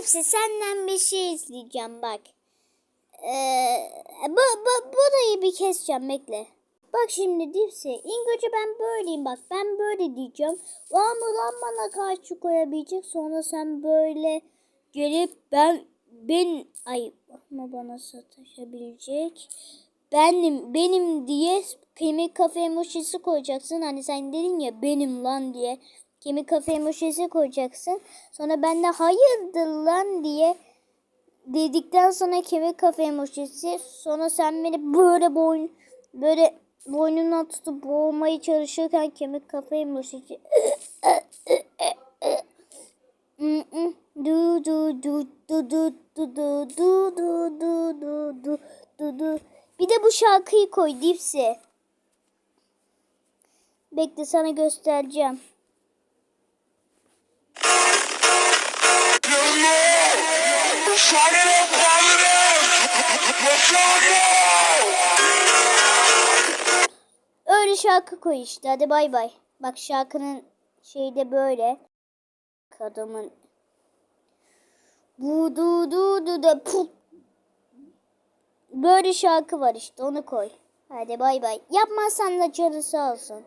Dipsi senden bir şey izleyeceğim bak. Ee, bu, bu, burayı bir keseceğim bekle. Bak şimdi Dipsi ilk önce ben böyleyim bak ben böyle diyeceğim. O hamurdan bana karşı koyabilecek sonra sen böyle gelip ben ben ay ama bana sataşabilecek. Benim benim diye kemik kafe emojisi koyacaksın. Hani sen dedin ya benim lan diye kemik kafe emojisi koyacaksın. Sonra ben de hayırdır lan diye dedikten sonra kemik kafe emojisi. Sonra sen beni böyle boyun böyle boynundan tutup boğmaya çalışırken kemik kafe emojisi. Du du du du du du du du du du du du. Bir de bu şarkıyı koy Dipsi. Bekle sana göstereceğim. Öyle şarkı koy işte. Hadi bay bay. Bak şarkının şeyi de böyle. Adamın bu du du du da put. Böyle şarkı var işte onu koy. Hadi bay bay. Yapmazsan da canı sağ olsun.